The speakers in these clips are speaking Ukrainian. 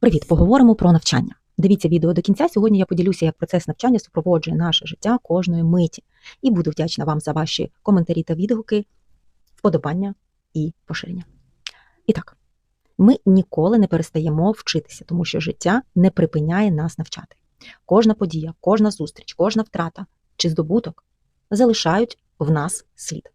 Привіт, поговоримо про навчання. Дивіться відео до кінця. Сьогодні я поділюся, як процес навчання супроводжує наше життя кожної миті. І буду вдячна вам за ваші коментарі та відгуки, вподобання і поширення. І так, ми ніколи не перестаємо вчитися, тому що життя не припиняє нас навчати. Кожна подія, кожна зустріч, кожна втрата чи здобуток залишають в нас слід.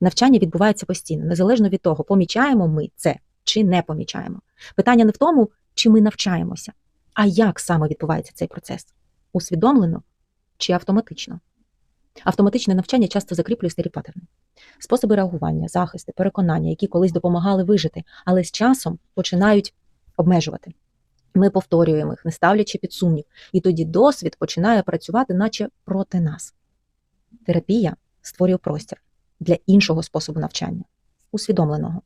Навчання відбувається постійно, незалежно від того, помічаємо ми це чи не помічаємо. Питання не в тому, чи ми навчаємося, а як саме відбувається цей процес? Усвідомлено чи автоматично? Автоматичне навчання часто закріплює старі паттерни, способи реагування, захисти, переконання, які колись допомагали вижити, але з часом починають обмежувати. Ми повторюємо їх, не ставлячи під сумнів, і тоді досвід починає працювати, наче проти нас. Терапія створює простір для іншого способу навчання, усвідомленого.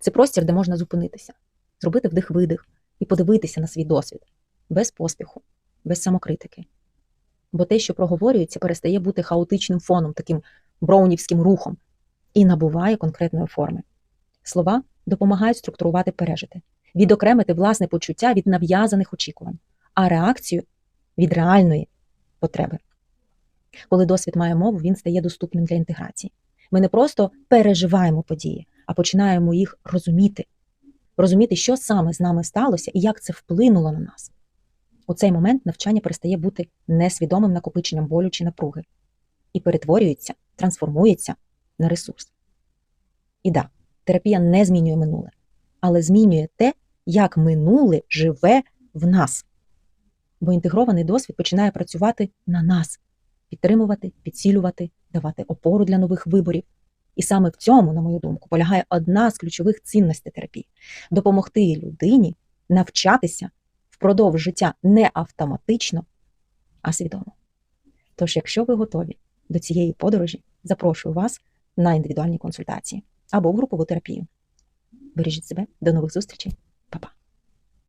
Це простір, де можна зупинитися, зробити вдих-видих і подивитися на свій досвід без поспіху, без самокритики. Бо те, що проговорюється, перестає бути хаотичним фоном, таким броунівським рухом, і набуває конкретної форми. Слова допомагають структурувати пережити, відокремити власне почуття від нав'язаних очікувань, а реакцію від реальної потреби. Коли досвід має мову, він стає доступним для інтеграції. Ми не просто переживаємо події, а починаємо їх розуміти, розуміти, що саме з нами сталося і як це вплинуло на нас. У цей момент навчання перестає бути несвідомим накопиченням болю чи напруги і перетворюється, трансформується на ресурс. І да, терапія не змінює минуле, але змінює те, як минуле живе в нас. Бо інтегрований досвід починає працювати на нас, підтримувати, підсилювати, давати опору для нових виборів. І саме в цьому, на мою думку, полягає одна з ключових цінностей терапії допомогти людині навчатися впродовж життя не автоматично, а свідомо. Тож, якщо ви готові до цієї подорожі, запрошую вас на індивідуальні консультації або в групову терапію. Бережіть себе, до нових зустрічей!